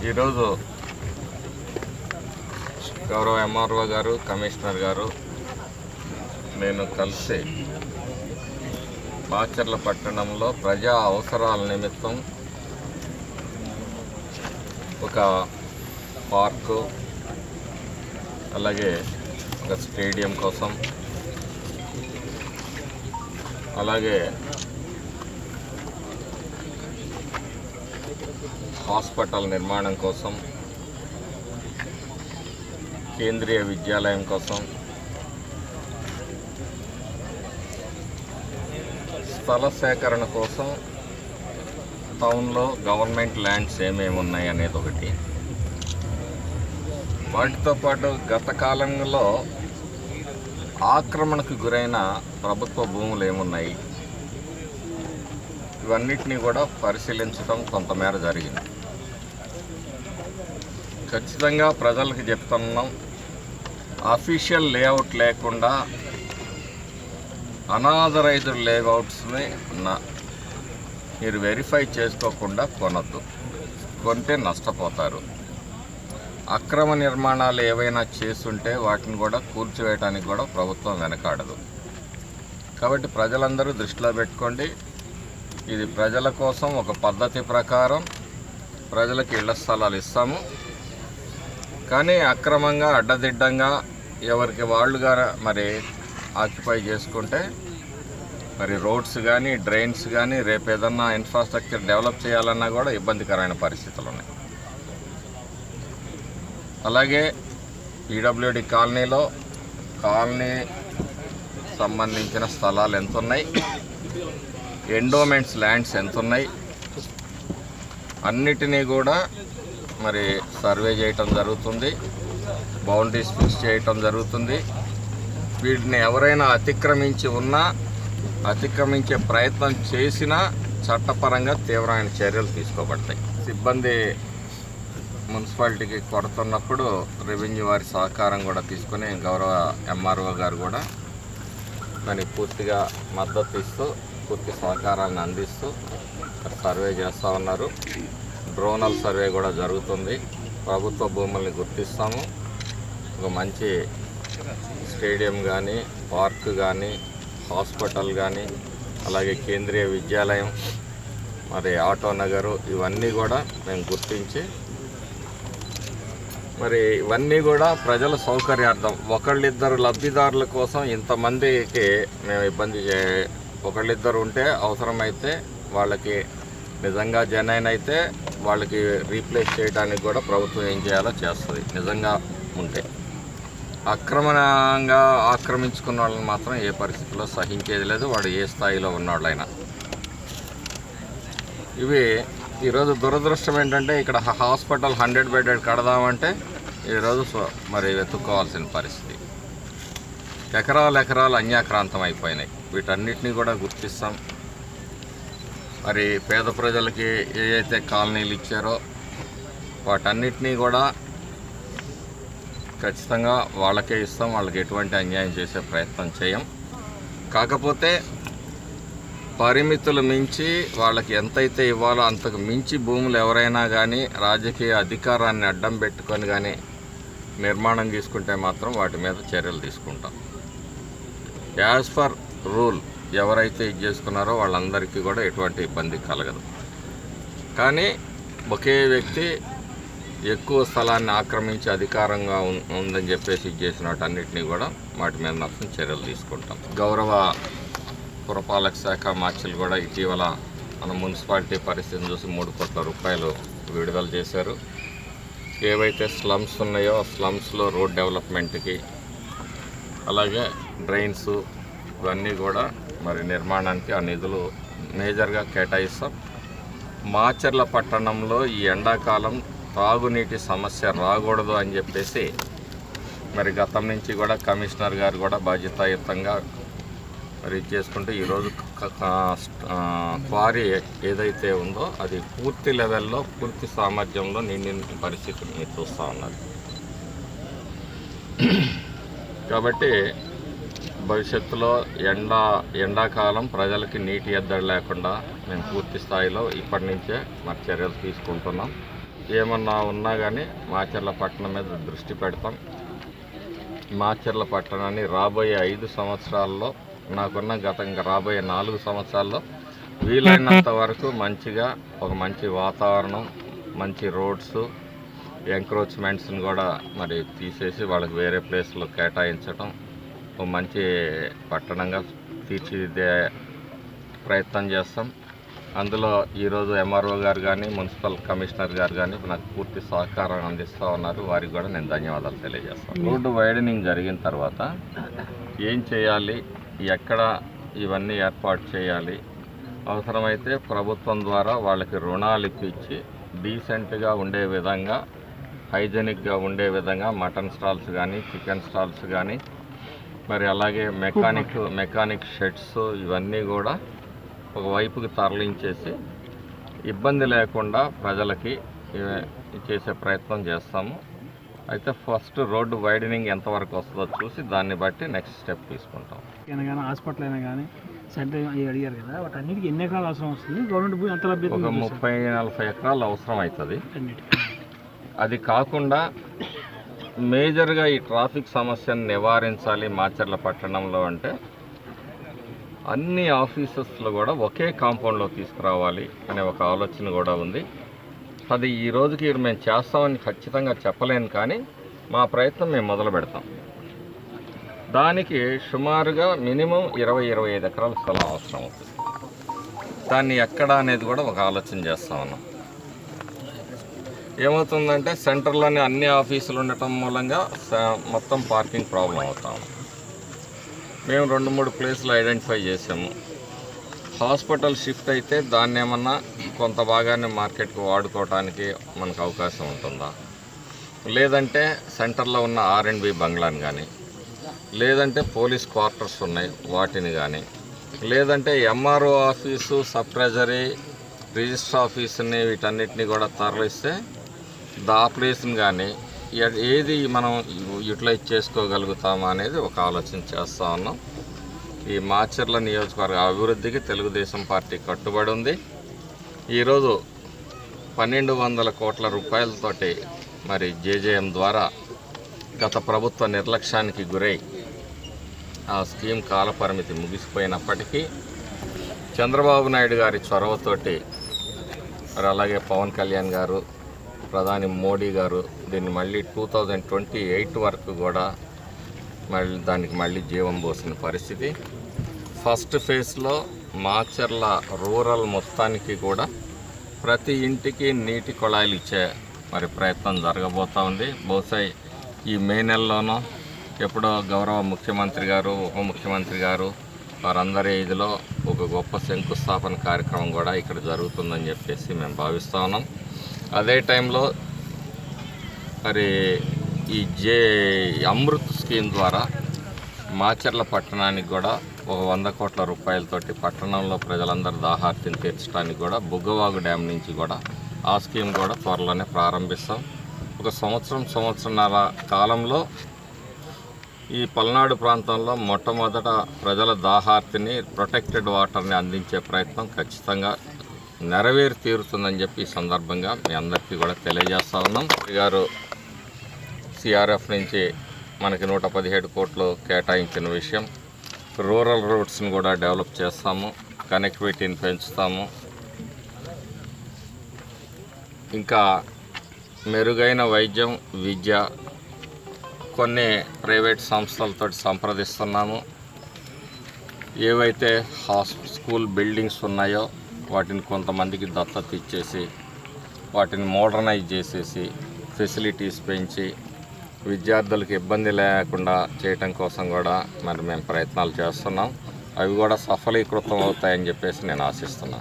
ఈరోజు గౌరవ ఎంఆర్ఓ గారు కమిషనర్ గారు నేను కలిసి మాచర్ల పట్టణంలో ప్రజా అవసరాల నిమిత్తం ఒక పార్కు అలాగే ఒక స్టేడియం కోసం అలాగే హాస్పిటల్ నిర్మాణం కోసం కేంద్రీయ విద్యాలయం కోసం స్థల సేకరణ కోసం టౌన్లో గవర్నమెంట్ ల్యాండ్స్ ఏమేమి ఉన్నాయి అనేది ఒకటి. వాటితో పాటు గత కాలంలో ఆక్రమణకు గురైన ప్రభుత్వ భూములు ఏమున్నాయి? ఇవన్నిటినీ కూడా పరిశీలించడం కొంతమేర జరిగింది. ఖచ్చితంగా ప్రజలకు చెప్తున్నాం అఫీషియల్ లేఅవుట్ లేకుండా అనాథరైజ్డ్ లేఅవుట్స్ని నా- మీరు వెరిఫై చేసుకోకుండా కొనద్దు. కొంటే నష్టపోతారు. అక్రమ నిర్మాణాలు ఏవైనా చేస్తుంటే వాటిని కూడా కూల్చివేయడానికి కూడా ప్రభుత్వం వెనకాడదు. కాబట్టి ప్రజలందరూ దృష్టిలో పెట్టుకోండి. ఇది ప్రజల కోసం ఒక పద్ధతి ప్రకారం ప్రజలకు ఇళ్ళ స్థలాలు ఇస్తాము. కానీ అక్రమంగా అడ్డదిడ్డంగా ఎవరికి వాళ్ళుగా మరి ఆక్యుపై చేసుకుంటే మరి రోడ్స్ కానీ డ్రైన్స్ కానీ రేపు ఏదన్నా ఇన్ఫ్రాస్ట్రక్చర్ డెవలప్ చేయాలన్నా కూడా ఇబ్బందికరమైన పరిస్థితులు ఉన్నాయి. అలాగే ఈడబ్ల్యూడి కాలనీలో కాలనీ సంబంధించిన స్థలాలు ఎంత ఉన్నాయి ఎండోమెంట్స్ ల్యాండ్స్ ఎంత ఉన్నాయి అన్నిటినీ కూడా మరి సర్వే చేయటం జరుగుతుంది. బౌండరీస్ ఫిక్స్ చేయటం జరుగుతుంది. వీటిని ఎవరైనా అతిక్రమించి ఉన్నా అతిక్రమించే ప్రయత్నం చేసినా చట్టపరంగా తీవ్రమైన చర్యలు తీసుకోబడతాయి. సిబ్బంది మున్సిపాలిటీకి కొడుతున్నప్పుడు రెవెన్యూ వారి సహకారం కూడా తీసుకొని గౌరవ ఎంఆర్ఓ గారు కూడా దానికి పూర్తిగా మద్దతు ఇస్తూ పూర్తి సహకారాన్ని అందిస్తూ సర్వే చేస్తూ ఉన్నారు. డ్రోనల్ సర్వే కూడా జరుగుతుంది. ప్రభుత్వ భూముల్ని గుర్తిస్తాము. ఒక మంచి స్టేడియం కానీ పార్క్ కానీ హాస్పిటల్ కానీ అలాగే కేంద్రీయ విద్యాలయం మరి ఆటో నగరు ఇవన్నీ కూడా మేము గుర్తించి మరి ఇవన్నీ కూడా ప్రజల సౌకర్యార్థం. ఒకళ్ళిద్దరు లబ్ధిదారుల కోసం ఇంతమందికి మేము ఇబ్బంది చే ఒకళ్ళిద్దరు ఉంటే అవసరమైతే వాళ్ళకి నిజంగా జనైన్ అయితే వాళ్ళకి రీప్లేస్ చేయడానికి కూడా ప్రభుత్వం ఏం చేయాలో చేస్తుంది నిజంగా ఉంటే. అక్రమంగా ఆక్రమించుకున్న వాళ్ళని మాత్రం ఏ పరిస్థితిలో సహించేది లేదు వాడు ఏ స్థాయిలో ఉన్నవాళ్ళైనా. ఇవి ఈరోజు దురదృష్టం ఏంటంటే ఇక్కడ హాస్పిటల్ హండ్రెడ్ బెడెడ్ కడదామంటే ఈరోజు మరి వెతుక్కోవాల్సిన పరిస్థితి. ఎకరాలు ఎకరాలు అన్యాక్రాంతం అయిపోయినాయి. వీటన్నిటిని కూడా గుర్తిస్తాం. మరి పేద ప్రజలకి ఏదైతే కాలనీలు ఇచ్చారో వాటన్నిటినీ కూడా ఖచ్చితంగా వాళ్ళకే ఇస్తాం. వాళ్ళకి ఎటువంటి అన్యాయం చేసే ప్రయత్నం చేయం. కాకపోతే పరిమితులు మించి వాళ్ళకి ఎంతైతే ఇవ్వాలో అంతకు మించి భూములు ఎవరైనా కానీ రాజకీయ అధికారాన్ని అడ్డం పెట్టుకొని కానీ నిర్మాణం తీసుకుంటే మాత్రం వాటి మీద చర్యలు తీసుకుంటాం. యాజ్ ఫర్ రూల్ ఎవరైతే ఇది చేసుకున్నారో వాళ్ళందరికీ కూడా ఎటువంటి ఇబ్బంది కలగదు. కానీ ఒకే వ్యక్తి ఎక్కువ స్థలాన్ని ఆక్రమించి అధికారంగా ఉం- ఉందని చెప్పేసి ఇది చేసిన వాటన్నిటిని కూడా వాటి మీద మాత్రం చర్యలు తీసుకుంటాం. గౌరవ పురపాలక శాఖ మార్చిలు కూడా ఇటీవల మన మున్సిపాలిటీ పరిస్థితిని చూసి మూడు కోట్ల రూపాయలు విడుదల చేశారు. ఏవైతే స్లమ్స్ ఉన్నాయో ఆ స్లమ్స్లో రోడ్ డెవలప్మెంట్కి అలాగే డ్రైన్స్ ఇవన్నీ కూడా మరి నిర్మాణానికి ఆ నిధులు మేజర్గా కేటాయిస్తాం. మాచర్ల పట్టణంలో ఈ ఎండాకాలం తాగునీటి సమస్య రాకూడదు అని చెప్పేసి మరి గతం నుంచి కూడా కమిషనర్ గారు కూడా బాధ్యతాయుతంగా మరి చేసుకుంటే చేసుకుంటూ ఈరోజు క్వారీ ఏదైతే ఉందో అది పూర్తి లెవెల్లో పూర్తి సామర్థ్యంలో నిండిన పరిస్థితిని మీరు చూస్తూ ఉన్నారు. కాబట్టి భవిష్యత్తులో ఎండ ఎండాకాలం ప్రజలకి నీటి ఎద్దడి లేకుండా మేము పూర్తి స్థాయిలో ఇప్పటి నుంచే మా చర్యలు తీసుకుంటున్నాం. ఏమన్నా ఉన్నా కానీ మాచర్ల పట్టణం మీద దృష్టి పెడతాం. మాచర్ల పట్టణాన్ని రాబోయే ఐదు సంవత్సరాల్లో నాకున్న గత ఇంకా రాబోయే నాలుగు సంవత్సరాల్లో వీలైనంత వరకు మంచిగా ఒక మంచి వాతావరణం మంచి రోడ్స్ ఎంక్రోచ్మెంట్స్ని కూడా మరి తీసేసి వాళ్ళకి వేరే ప్లేస్లో కేటాయించడం ఒక మంచి పట్టణంగా తీర్చిదిద్దే ప్రయత్నం చేస్తాం. అందులో ఈరోజు ఎంఆర్ఓ గారు కానీ మున్సిపల్ కమిషనర్ గారు కానీ నాకు పూర్తి సహకారం అందిస్తూ ఉన్నారు. వారికి కూడా నేను ధన్యవాదాలు తెలియజేస్తాను. రోడ్డు వైడనింగ్ జరిగిన తర్వాత ఏం చేయాలి? ఎక్కడ ఇవన్నీ ఏర్పాటు చేయాలి. అవసరమైతే ప్రభుత్వం ద్వారా వాళ్ళకి రుణాలు ఇప్పించి డీసెంట్గా ఉండే విధంగా హైజెనిక్గా ఉండే విధంగా మటన్ స్టాల్స్ కానీ చికెన్ స్టాల్స్ కానీ మరి అలాగే మెకానిక్ మెకానిక్ షెడ్స్ ఇవన్నీ కూడా ఒక వైపుకి తరలించేసి ఇబ్బంది లేకుండా ప్రజలకి చేసే ప్రయత్నం చేస్తాము. అయితే ఫస్ట్ రోడ్డు వైడనింగ్ ఎంతవరకు వస్తుందో చూసి దాన్ని బట్టి నెక్స్ట్ స్టెప్ తీసుకుంటాం. అయినా కానీ హాస్పిటల్ అయినా కానీ సెంటర్ అడిగారు కదా వాటి అన్నిటికీ ఎన్ని ఎకరాలు అవసరం వస్తుంది? గవర్నమెంట్ భూమి ఎంత లభ్యత ఒక ముప్పై నలభై ఎకరాలు అవసరం అవుతుంది. అది కాకుండా మేజర్గా ఈ ట్రాఫిక్ సమస్యను నివారించాలి మాచర్ల పట్టణంలో అంటే అన్ని ఆఫీసెస్లో కూడా ఒకే కాంపౌండ్లో తీసుకురావాలి అనే ఒక ఆలోచన కూడా ఉంది. అది ఈ రోజుకి మేము చేస్తామని ఖచ్చితంగా చెప్పలేను కానీ మా ప్రయత్నం మేము మొదలు పెడతాం. దానికి సుమారుగా మినిమం ఇరవై ఇరవై ఐదు ఎకరాల స్థలం అవసరం అవుతుంది. దాన్ని ఎక్కడ అనేది కూడా ఒక ఆలోచన చేస్తా ఉన్నాం ఏమవుతుందంటే సెంటర్లోనే అన్ని ఆఫీసులు ఉండటం మూలంగా మొత్తం పార్కింగ్ ప్రాబ్లం అవుతా. ఉంది మేము రెండు మూడు ప్లేసులు ఐడెంటిఫై చేసాము. హాస్పిటల్ షిఫ్ట్ అయితే దాన్ని ఏమన్నా కొంత భాగాన్ని మార్కెట్కి వాడుకోవడానికి మనకు అవకాశం ఉంటుందా? లేదంటే సెంటర్లో ఉన్న ఆర్ అండ్ బి బంగ్లాని కానీ లేదంటే పోలీస్ క్వార్టర్స్ ఉన్నాయి వాటిని కానీ లేదంటే MRO office sub treasury register ఆఫీస్ని వీటన్నిటిని కూడా తరలిస్తే దా ప్లేస్ని కానీ ఏది మనం యూటిలైజ్ చేసుకోగలుగుతామా అనేది ఒక ఆలోచన చేస్తూ ఉన్నాం. ఈ మాచర్ల నియోజకవర్గ అభివృద్ధికి తెలుగుదేశం పార్టీ కట్టుబడి ఉంది. ఈరోజు పన్నెండు వందల కోట్ల రూపాయలతోటి మరి జేజేఎం ద్వారా గత ప్రభుత్వ నిర్లక్ష్యానికి గురై ఆ స్కీమ్ కాలపరిమితి ముగిసిపోయినప్పటికీ చంద్రబాబు నాయుడు గారి చొరవతోటి మరి అలాగే పవన్ కళ్యాణ్ గారు ప్రధాని మోడీ గారు దీన్ని మళ్ళీ టూ థౌజండ్ ట్వంటీ ఎయిట్ వరకు కూడా మళ్ళీ దానికి మళ్ళీ జీవం పోసిన పరిస్థితి. ఫస్ట్ ఫేజ్లో మాచర్ల రూరల్ మొత్తానికి కూడా ప్రతి ఇంటికి నీటి కుళాయిలు ఇచ్చే మరి ప్రయత్నం జరగబోతూ ఉంది. బహుశా ఈ మే నెలలోనో ఎప్పుడో గౌరవ ముఖ్యమంత్రి గారు ఉప ముఖ్యమంత్రి గారు వారందరి ఇదిలో ఒక గొప్ప శంకుస్థాపన కార్యక్రమం కూడా ఇక్కడ జరుగుతుందని చెప్పేసి మేము భావిస్తూ ఉన్నాం. అదే టైంలో మరి ఈ జే అమృత్ స్కీమ్ ద్వారా మాచర్ల పట్టణానికి కూడా ఒక వంద కోట్ల రూపాయలతోటి పట్టణంలో ప్రజలందరూ దాహార్తిని తీర్చడానికి కూడా బుగ్గవాగు డ్యామ్ నుంచి కూడా ఆ స్కీమ్ కూడా త్వరలోనే ప్రారంభిస్తాం. ఒక సంవత్సరం సంవత్సరంన్నర కాలంలో ఈ పల్నాడు ప్రాంతంలో మొట్టమొదట ప్రజల దాహార్తిని ప్రొటెక్టెడ్ వాటర్ని అందించే ప్రయత్నం ఖచ్చితంగా నెరవేరు తీరుతుందని చెప్పి ఈ సందర్భంగా మీ అందరికీ కూడా తెలియజేస్తా ఉన్నాం. గారు సిఆర్ఎఫ్ నుంచి మనకి నూట పదిహేడు కోట్లు కేటాయించిన విషయం. రూరల్ రూట్స్ని కూడా డెవలప్ చేస్తాము కనెక్టివిటీని పెంచుతాము. ఇంకా మెరుగైన వైద్యం విద్య కొన్ని ప్రైవేట్ సంస్థలతో సంప్రదిస్తున్నాము. ఏవైతే హాస్ స్కూల్ బిల్డింగ్స్ ఉన్నాయో వాటిని కొంతమందికి దత్తత ఇచ్చేసి వాటిని మోడర్నైజ్ చేసేసి ఫెసిలిటీస్ పెంచి విద్యార్థులకు ఇబ్బంది లేకుండా చేయటం కోసం కూడా మరి మేము ప్రయత్నాలు చేస్తున్నాం. అవి కూడా సఫలీకృతం అవుతాయని చెప్పేసి నేను ఆశిస్తున్నాను.